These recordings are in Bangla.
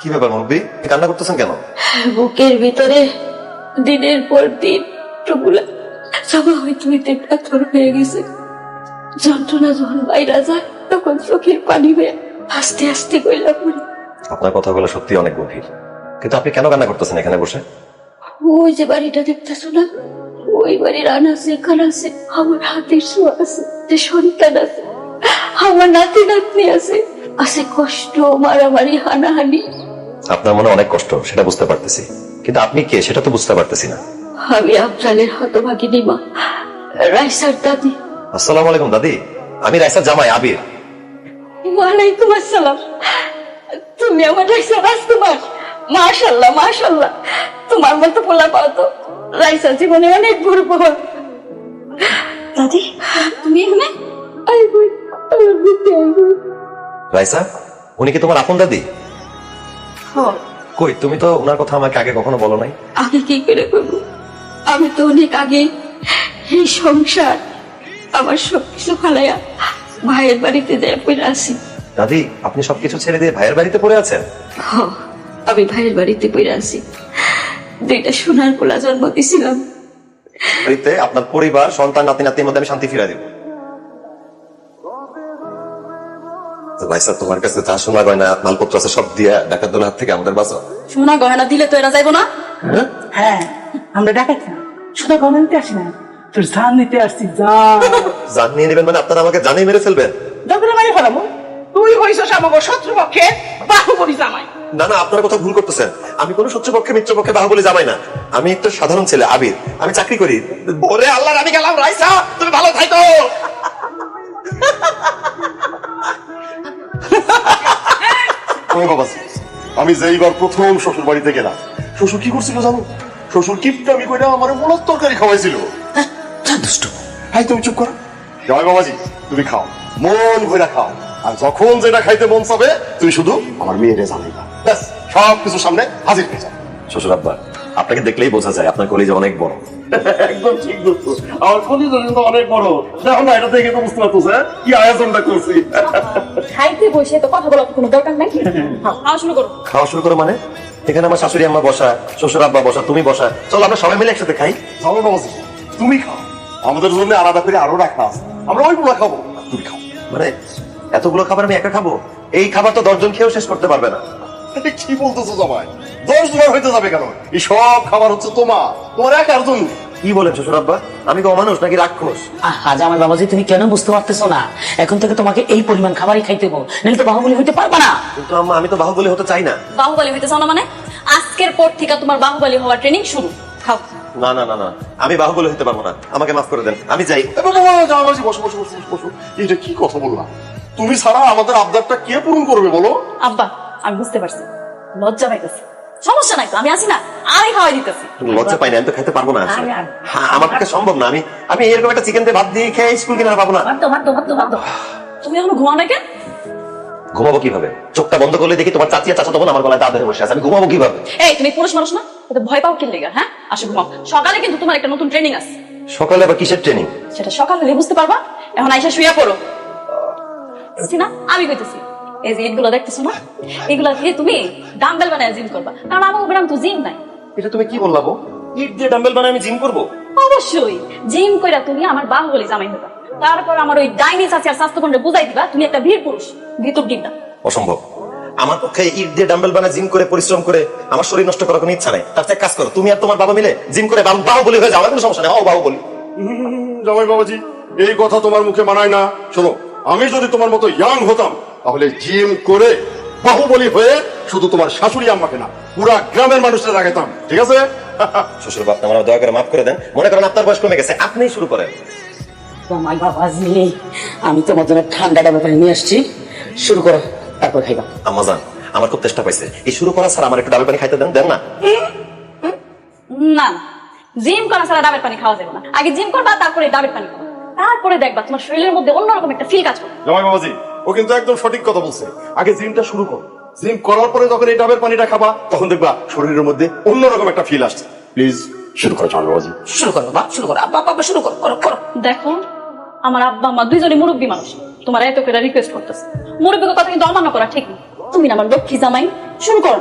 কি ব্যাপার মুরব্বী কান্না করতেছেন কেন? বুকের ভিতরে দিনের পর দিন টুকুলা সবাই হয়তো হইতে পাথর হয়ে গেছে। যন্ত্রণা যখন বাইরা যায় তখন চোখের পানি হয়ে আস্তে আস্তে কইলা পড়ি। আপনার কথাগুলো সত্যি অনেক গভীর। কিন্তু আপনি কেন কান্না করতেছেন এখানে বসে? ওই যে বাড়িটা দেখতেছো না? ওই বাড়ির আনাসে কানাসে আমার হাতের আছে যে সন্তান আছে আমার নাতি নাতনি আছে। আছে কষ্ট মারামারি হানাহানি। আপনার মনে অনেক কষ্ট সেটা বুঝতে পারতেছি। কিন্তু আপনি কে সেটা তো বুঝতে পারতেছি না। আমি আফজালের হতভাগিনী মা। রাইসার দাদি। আসসালামু আলাইকুম দাদি। আমি রাইসার জামাই আবির। ওয়ালাইকুম আসসালাম। তুমি আমার রাইসা রাজকুমার। মাশাল্লাহ মাশাল্লাহ তোমার মতো পোলা পাও তো রাইসা জীবনে অনেক বড় পাওয়া দাদি তুমি এখানে? আই বই আমার বুকে আই বই রাইসা উনি কি তোমার আপন দাদি? কই তুমি তো ওনার কথা আমাকে আগে কখনো বলো নাই। আগে কি করে করব আমি তো অনেক আগে এই সংসার আমার সবকিছু ফালাইয়া ভাইয়ের বাড়িতে যাই পড়ে আসি দাদি আপনি সবকিছু ছেড়ে দিয়ে ভাইয়ের বাড়িতে পড়ে আছেন? আমি ভাইয়ের বাড়িতে পড়ে আসি দুইটা সোনার পোলা জন্ম দিছিলাম আপনার পরিবার সন্তান নাতি নাতির মধ্যে আমি শান্তি ফিরে দিব। তোমার কাছে যা শোনা গয়না মালপত্র আছে সব দিয়ে ডাকাত দোলার হাত থেকে আমাদের বাঁচাও। সোনা গহনা দিলে তো এরা যাইবো না? হ্যাঁ? আমরা ডাকাচ্ছি না। গণনা নিতে আসি না। তোর জান নিতে আসছি যা। জান নিয়ে নেবেন মানে আপনারা আমাকে জানিয়ে মেরে ফেলবেন। দরকার মারি ফেলামো তুই হইছস আমাকে শত্রুপক্ষে বাহুবলী জামাই। না না আপনার কথা ভুল করতেছেন। আমি কোনো শত্রুপক্ষে মিত্রপক্ষে বাহুবলি জামাই না। আমি একটা সাধারণ ছেলে আবির। আমি চাকরি করি। ওরে আল্লাহ আমি গেলাম রাইসা তুমি ভালো বাবা আমি যেইবার প্রথম শ্বশুর বাড়িতে গেলাম। শ্বশুর কি করছিল জানো? শ্বশুর কিপটা আমি কইরা আমার মোলার তরকারি খাওয়াইছিল। হাই তুমি চুপ করো। জয় বাবাজি তুমি খাও। মন ভরে খাও। আর যখন যেটা খাইতে মন চাবে তুমি শুধু আমার মেয়েরে জানাইবা। ব্যাস সব কিছু সামনে হাজির হয়ে যাবে শ্বশুর আব্বা আপনাকে দেখলেই বোঝা যায় আপনার কলেজে অনেক বড়। একদম ঠিক বলছো। আমার কলিজ কিন্তু অনেক বড়। দেখো না এটা দেখে তো বুঝতে পারতো কি আয়োজনটা করছি। খাইতে বসে তো কথা বলার কোনো দরকার নাই। খাওয়া শুরু করো। খাওয়া শুরু করো মানে? এখানে আমার শাশুড়ি আম্মা বসা শ্বশুর আব্বা বসা তুমি বসা চলো আমরা সবাই মিলে একসাথে খাই। বাবাজি তুমি খাও। আমাদের জন্য আলাদা করে আরও রাখা আছে। আমরা ওইগুলো খাব। তুমি খাও। মানে এতগুলো খাবার আমি একা খাব? এই খাবার তো দশজন খেয়েও শেষ করতে পারবে না। কি বলতেছো জামাই দশ বার হইতে যাবে কেন? এই সব খাবার হচ্ছে তোমার। তোমার একার জন্য। কি বলেন শ্বশুর আমি কি অমানুষ নাকি রাক্ষস? আজ আমার বাবাজি তুমি কেন বুঝতে পারতেছো না? এখন থেকে তোমাকে এই পরিমাণ খাবারই খাইতে বল। নাহলে তো বাহুবলী হইতে পারবা না। কিন্তু আম্মা আমি তো বাহুবলি হতে চাই না। বাহুবলী হইতে চাও না মানে? আজকের পর থেকে তোমার বাহুবলী হওয়ার ট্রেনিং শুরু। খাও। না না না না। আমি বাহুবলি হতে পারব না। আমাকে মাফ করে দেন। আমি যাই। বসো বসো বসো বসো, বসো। এটা কি কথা বললাম তুমি ছাড়া আমাদের আবদারটা কে পূরণ করবে বলো? আব্বা আমি বুঝতে পারছি। লজ্জা পাইতেছি। সমস্যা নাই তো আমি আছি না। আমি খাওয়াই দিতেছি। লজ্জা পাই না আমি তো খেতে পারব না আসলে। আরে, আরে। হ্যাঁ আমার পক্ষে সম্ভব না। আমি আমি এরকম একটা চিকেন দিয়ে ভাত দিয়ে খেয়ে স্কুল কিনা পাবো না। মারতো মারতো মারতো মারতো তুমি এখনও ঘুমাও না কেন? ঘুমাবো কীভাবে? চোখটা বন্ধ করলে দেখি তোমার চাচিয়া চাচা তখন আমার গলায় দাঁত ধরে বসে আছে। আমি ঘুমাবো কীভাবে? এই তুমি পুরুষ মানুষ না? এটা ভয় পাও কি লেগা হ্যাঁ? আসো ঘুমাও। সকালে কিন্তু তোমার একটা নতুন ট্রেনিং আছে। সকালে আবার কিসের ট্রেনিং সেটা সকালে বুঝতে পারবা? এখন আইসা শুয়ে পড়ো। বুঝছি না আমি কইতেছি এই যে ইটগুলো দেখতেছো না? এগুলা দিয়ে তুমি ডাম্বেল বানায় জিম করবা। কারণ আমার উপরে তো জিম নাই। এটা তুমি কি বললা বউ? ইট দিয়ে ডাম্বেল বানায় আমি জিম করব? অবশ্যই। জিম কইরা তুমি আমার বাহুবলী জামাই হবা তারপর আমার ওই ডাইনি চাচি আর স্বাস্থ্য কেন্দ্রে বুঝাই দিবা তুমি একটা বীর পুরুষ ভিতর ডিম না অসম্ভব। আমার পক্ষে ইট দিয়ে ডাম্বেল বানায় জিম করে পরিশ্রম করে আমার শরীর নষ্ট করার কোনো ইচ্ছা নাই। তার চেয়ে কাজ করো তুমি আর তোমার বাবা মিলে জিম করে বাহু বাহুবলি হয়ে যাও আমার কোনো সমস্যা নেই। ও বাহুবলি। জামাই বাবাজি এই কথা তোমার মুখে মানায় না। শোনো আমি যদি তোমার মতো ইয়াং হতাম তাহলে জিম করে বাহুবলী হয়ে শুধু তোমার শাশুড়ি আম্মাকে না পুরা গ্রামের মানুষরা রাখাতাম ঠিক আছে? শ্বশুর বাপ আমার দয়া করে মাফ করে দেন। মনে করেন আপনার বয়স কমে গেছে আপনিই শুরু করেন। আমার বাবাজি আমি তোমার জন্য ঠান্ডাটা ব্যাপারে নিয়ে আসছি। শুরু করো তারপর খাইবা। আমাজান আমার খুব চেষ্টা পাইছে। এই শুরু করা স্যার আমার একটু ডাবের পানি খাইতে দেন দেন না? না জিম করা ছাড়া ডাবের পানি খাওয়া যাবে না। আগে জিম করবা তারপরে ডাবের পানি খাবা। তারপরে দেখবা তোমার শরীরের মধ্যে অন্যরকম একটা ফিল কাজ করবে। জামাই বাবাজি ও কিন্তু একদম সঠিক কথা বলছে। আগে জিমটা শুরু করো। জিম করার পরে যখন এই ডাবের পানিটা খাবা তখন দেখবা শরীরের মধ্যে অন্যরকম একটা ফিল আসছে। প্লিজ শুরু করো বাবাজি। শুরু করো বাপ শুরু করো। আব্বা আব্বা শুরু করো করো করো। দেখো আমার আব্বা মা দুইজনই মুরব্বী মানুষ। তোমার এত করে রিকোয়েস্ট করতেছে। মুরব্বীর কথা কিন্তু অমান্য করা ঠিক না। তুমি না আমার লক্ষ্মী জামাই শুরু করো।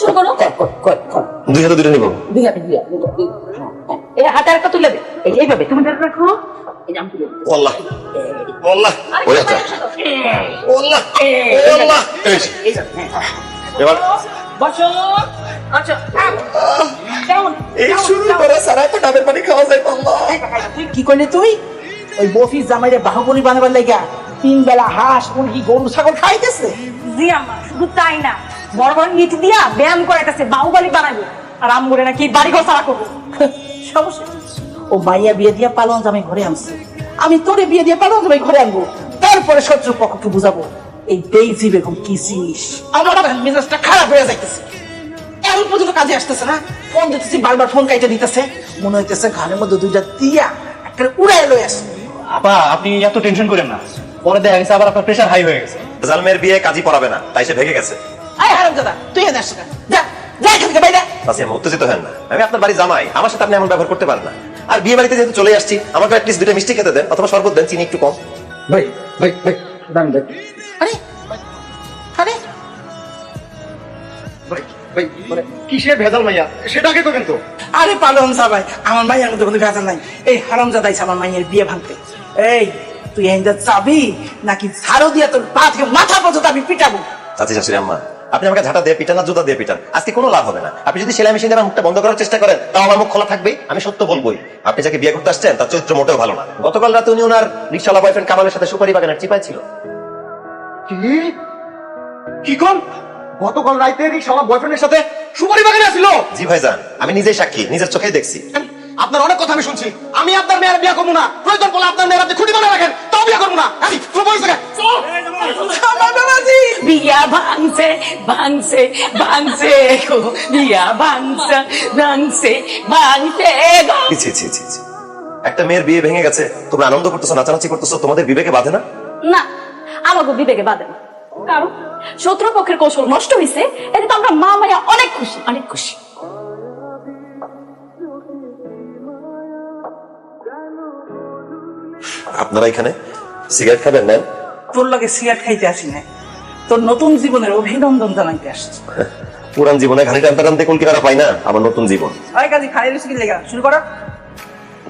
শুরু করো। কর কর কর কর। দুই হাতে দুটো নিবো। দুই হাতে দুই হাতে, দুই হাতে, দুই হাতে। এই হাতে একটা তুলে দে। এই এইভাবে তুমি ধরে রাখো। এই যে তুলে দিচ্ছি। ওয়াল্লাহ। ওয়াল্লাহ। ওয়াল্লাহ। ওয়াল্লাহ। এই যে, এই যে। এবার। বসো। আচ্ছা এই শুরু করে সারা তো ডাবের পানি খাওয়া যায় আল্লাহ তুই কি করলি তুই? ওই বফিস জামাইরে বাহুবলি বানাবার লাগা তিন বেলা হাঁস মুরগি গরু ছাগল খাইতেছে? জি আম্মা শুধু তাই না বড় বড় নীতি দিয়া ব্যায়াম করাইতেছে বাহুবালি বানাবো। আর আমগুড়ে নাকি বাড়ি ঘর সারা করব। সমস্যা। ও মাইয়া বিয়ে দিয়া পালন জামাই ঘরে আনছে। আমি তোরে বিয়ে দিয়ে পালন জামাই ঘরে আনব। তারপরে শত্রু পক্ষকে বুঝাবো এই দেইজি বেগম কি জিনিস? আমার মেজাজটা খারাপ হয়ে যাইতেছে। এখন পর্যন্ত কাজে আসতেছে না। ফোন দিতেছি বারবার ফোন কাইটে দিতেছে। মনে হইতেছে ঘরের মধ্যে দুইটা দিয়া একটা উড়াই লই আসে আপা আপনি এত টেনশন করেন না। পরে দেখা গেছে আবার আপনার প্রেশার হাই হয়ে গেছে। জালমের বিয়ে কাজী পড়াবে না তাই সে ভেগে গেছে। আয় হারাম দাদা তুই এনে যা। যা এখান থেকে বাইরে তাসিয়া উত্তেজিত হেন না। আমি আপনার বাড়ি জামাই। আমার সাথে আপনি এমন ব্যবহার করতে পারেন না। আর বিয়ে বাড়িতে যেহেতু চলে আসছি আমাকে অ্যাটলিস্ট দুটো মিষ্টি খেতে দেন অথবা শরবত দেন চিনি একটু কম। ভাই ভাই ভাই দাম ভাই। আরে আরে। ভাই ভাই মানে কিসের ভেজাল মাইয়া? সেটা আগে তো। কিন্তু আরে পালন সাবাই আমার মাইয়ের মধ্যে কোনো ভেজাল নাই। এই হারাম জাদাইছে আমার মাইয়ের বিয়ে ভাঙতে। এই তুই এনজা চাবি নাকি ঝাড়ু দিয়া তোর পা থেকে মাথা পর্যন্ত আমি পিটাবো। চাচি শাশুড়ি আম্মা আপনি আমাকে ঝাঁটা দিয়ে পিটান না জুতা দিয়ে পিটান। আজকে কোনো লাভ হবে না। আপনি যদি সেলাই মেশিন দিয়ে মুখটা বন্ধ করার চেষ্টা করেন তাও আমার মুখ খোলা থাকবে আমি সত্য বলবোই। আপনি যাকে বিয়ে করতে আসছেন তার চরিত্র মোটেও ভালো না। গতকাল রাতে উনি ওনার রিক্সাওয়ালা বয়ফ্রেন্ড কামালের সাথে সুপারি বাগানের চিপাই ছিল। কি? কি কোন গতকাল রাইতে রিক্সাওয়ালা বয়ফ্রেন্ডের সাথে সুপারি বাগানে আসছিল জি ভাইজান আমি নিজেই সাক্ষী নিজের চোখেই দেখছি। আপনার অনেক কথা আমি শুনছি। আমি আপনার মেয়ের বিয়ে করব না। প্রয়োজন পড়লে আপনার মেয়ের আপনি খুঁটি বানিয়ে রাখেন। তাও বিয়ে করব না। বিয়া ভাঙছে ভাঙছে ভাঙছে গো। বিয়া ভাঙছে ভাঙছে ভাঙছে গো। ছি ছি ছি ছি। একটা মেয়ের বিয়ে ভেঙে গেছে। তোমরা আনন্দ করতেছো নাচানাচি করতেছো তোমাদের বিবেকে বাধে না? না আমাকে বিবেকে বাদে না। কারণ শত্রুপক্ষের কৌশল নষ্ট হয়েছে এতে তো আমরা মা মায়া অনেক খুশি অনেক খুশি। আপনারা এখানে সিগারেট খাবেন নেন তোর লগে সিগারেট খাইতে আসি না তোর নতুন জীবনের অভিনন্দন জানাইতে আসছি। পুরান জীবনে খালি টানতে টানতে কুল কিনারা পাই না? আমার নতুন জীবন। ওই কাজী খাই রয়েছে কি লেগা? শুরু করো।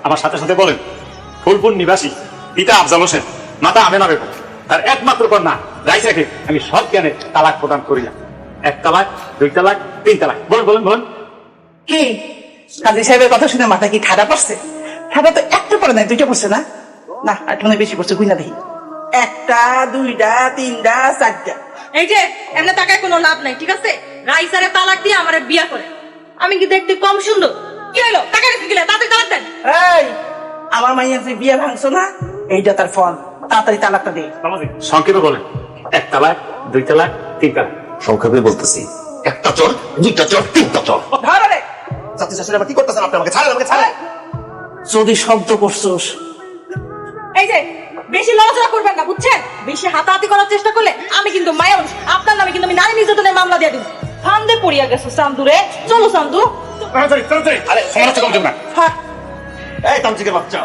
আমার সাথে সাথে বলেন ফুলপুর নিবাসী পিতা আফজাল হোসেন মাতা আমেনা বেগম তার একমাত্র কন্যা রাইসাকে আমি সব জ্ঞানে তালাক প্রদান করিলাম। এক তালাক দুই তালাক তিন তালাক। বলুন বলুন বলুন। কি? কাজী সাহেবের কথা শুনে মাথা কি ঠাডা পড়ছে? ঠাডা তো একটা পড়ে নাই দুইটা পড়ছে না? না বেশি পড়ছে গুইনা দেখি। একটা দুইটা তিনটা চারটা। এই যে এমনি টাকায় কোনো লাভ নাই ঠিক আছে? রাইসারে তালাক দিয়ে আমার বিয়া করে। আমি কি দেখতে কম সুন্দর? কি হলো টাকা রেখে গেলে তাতে তালাক দেন। এই আমার মাইয়ার যে বিয়ে ভাঙছো না এইটা তার ফল। তাড়াতাড়ি তালাকটা দে। সংক্ষেপে বলেন। এক তালাক দুই তালাক তিন তালাক। সংক্ষেপে বলতেছি একটা চর দুইটা চর তিনটা চর। ধরো রে। চাচি শাশুড়ি আবার কি করতেছেন আপনি আমাকে ছাড়েন আমাকে ছাড়েন। যদি শব্দ করছোস এই যে বেশি লড়াচড়া করবেন না বুঝছেন? বেশি হাতাহাতি করার চেষ্টা করলে আমি কিন্তু মায়া আপনার নামে কিন্তু আমি নারী নির্যাতনের মামলা দিয়ে দিব। ফান্দে পড়িয়া গেছো সান্দুরে। চলো সান্দু। তাড়াতাড়ি তাড়াতাড়ি আরে সমালোচনা করছেন না। এই তান্ত্রিকের বাচ্চা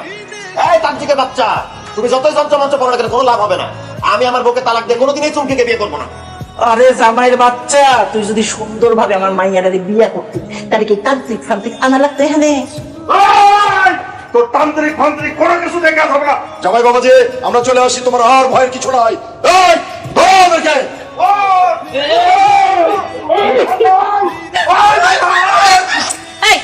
এই তান্ত্রিকের বাচ্চা তুমি যতই যন্ত্র করো না কেন কোনো লাভ হবে না। আমি আমার বউকে তালাক দিয়ে কোনোদিনই চুমকিকে বিয়ে করব না। আরে জামাইয়ের বাচ্চা তুই যদি সুন্দরভাবে আমার মাইয়ারে বিয়ে করতি তাহলে কি তান্ত্রিক ফান্ত্রিক আনা লাগতো এখানে? তোর তান্ত্রিক ফান্ত্রিক কোনো কিছু দেখে না। জামাই বাবাজি আমরা চলে আসি তোমার আর ভয়ের কিছু নাই। এই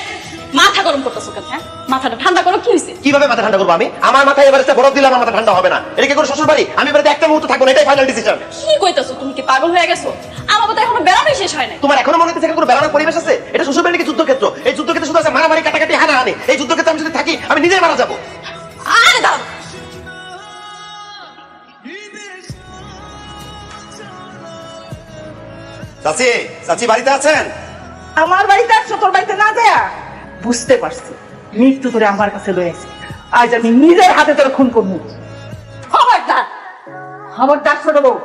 মাথা গরম করতেছো কেন হ্যাঁ? মাথাটা ঠান্ডা করো কি হয়েছে কীভাবে মাথা ঠান্ডা করব আমি? আমার মাথায় এবার বরফ দিলে আমার মাথা ঠান্ডা হবে না। এটা কি করে শ্বশুর বাড়ি আমি বাড়িতে একটা মুহূর্ত থাকব না এটাই ফাইনাল ডিসিশন কি কইতেছো তুমি কি পাগল হয়ে গেছো? আমার তো এখনও বেড়ানোই শেষ হয় নাই। তোমার এখনও মনে হচ্ছে এখানে কোনো বেড়ানোর পরিবেশ আছে? এটা শ্বশুর বাড়ি নাকি যুদ্ধক্ষেত্র এই যুদ্ধক্ষেত্রে শুধু আছে মারামারি কাটাকাটি হানাহানি এই যুদ্ধক্ষেত্রে আমি যদি থাকি আমি নিজেই মারা যাব। আরে দাঁড়াও। চাচি চাচি বাড়িতে আছেন? আমার বাড়িতে আসছো তোর বাড়িতে না যায়? বুঝতে পারছি। মৃত্যু করে আমার কাছে রয়েছে আজ আমি নিজের হাতে তোর খুন করব। খবরদার। খবরদার ছোট বউ।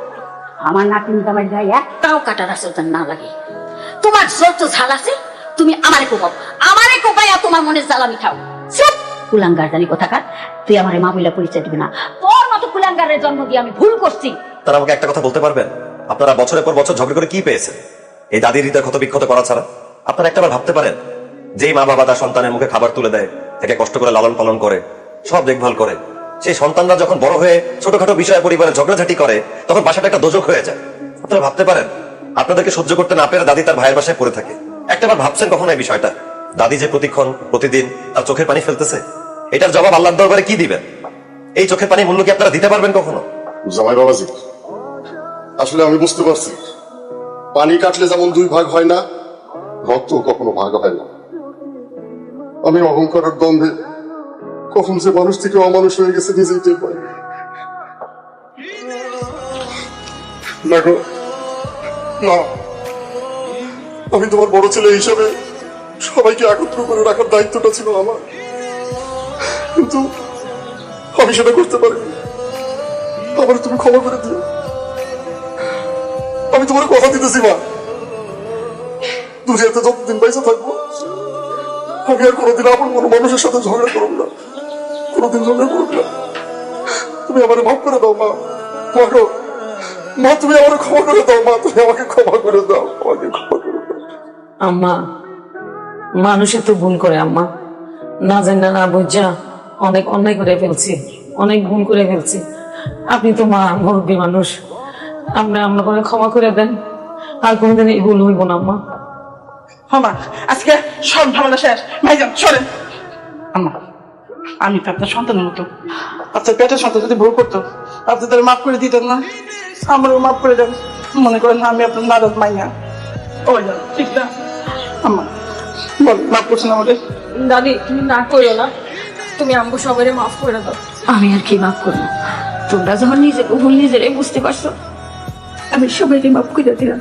আমার নাতিন জামাই গায়ে একটাও কাটার আসল না লাগে। তোমার যত ঝাল আছে তুমি আমারে কোপাও। আমারে কোপাই আর তোমার মনে জ্বালা মিঠাও চুপ! কুলাঙ্গার জানি কোথাকার। তুই আমারে মা বইলা পরিচয় দিবি না। তোর মতো কুলাঙ্গারের জন্ম দিয়ে আমি ভুল করছি। তারা আমাকে একটা কথা বলতে পারবেন? আপনারা বছরের পর বছর ঝগড়া করে কি পেয়েছেন? এই দাদির হৃদয় ক্ষত বিক্ষত করা ছাড়া? আপনারা একটাবার ভাবতে পারেন, যেই মা বাবা তার সন্তানের মুখে খাবার তুলে দেয়, তাকে কষ্ট করে লালন পালন করে, সব দেখভাল করে। সেই সন্তানরা যখন বড় হয়ে ছোটখাটো বিষয়ে পরিবারে ঝগড়াঝাটি করে, তখন বাসাটা একটা দোজক হয়ে যায়। আপনারা ভাবতে পারেন, আপনাদেরকে সহ্য করতে না পেরে দাদি তার ভাইয়ের বাসায় পড়ে থাকে। একটাবার ভাবছেন কখনো এই বিষয়টা? দাদি যে প্রতিক্ষণ, প্রতিদিন তার চোখের পানি ফেলতেছে, এটার জবাব আল্লাহর দরবারে কি দিবেন? এই চোখের পানি মূল্য কি আপনারা দিতে পারবেন কখনো? জামাই বাবাজি, আসলে আমি বুঝতে পারছি। পানি কাটলে যেমন দুই ভাগ হয় না রক্ত কখনো ভাগ হয় না। আমি অহংকারের দ্বন্দ্বে, কখন যে মানুষ থেকে অমানুষ হয়ে গেছে নিজেই টের পাই। না না। আমি তোমার বড় ছেলে হিসাবে সবাইকে একত্র করে রাখার দায়িত্বটা ছিল আমার। কিন্তু আমি সেটা করতে পারিনি। আমার তুমি ক্ষমা করে দিও। আমি তোমার কথা দিতেছি, মা। দুনিয়াতে যতদিন পয়সা থাকব, আমি আর কোনোদিন আপন কোনো মানুষের সাথে ঝগড়া করব না। কোনোদিন ঝগড়া করব না। তুমি আমার মাফ করে দাও, মা। মা, তুমি আমার ক্ষমা করে দাও, মা। তুমি আমাকে ক্ষমা করে দাও। আম্মা, মানুষে তো ভুল করে আম্মা। না জানা না বুঝা অনেক অন্যায় করে ফেলছি, অনেক ভুল করে ফেলছি। আপনি তো মা, মুরব্বী মানুষ। আপনি আমরা করে ক্ষমা করে দেন। আর কোনোদিন এই ভুল হইব না আম্মা। আমা আজকে সব ঝামেলা শেষ। ভাইজান, সরেন। আম্মা, আমি তো আপনার সন্তানের মতো। আপনার পেটের সন্তান যদি ভুল করতো, আপনি তার মাফ করে দিতেন না? আমারও মাফ করে দেন। মনে করেন আমি আপনার নারদ মাইয়া। ও ঠিক না? বল মাফ করছেন আমাদের। দাদি তুমি না করো না। তুমি আমাকে মাফ করে দাও। আমি আর কি মাফ করব? তোমরা যখন নিজেকে ভুল নিজেরাই বুঝতে পারছ আমি সবাইকে মাফ করে দিলাম।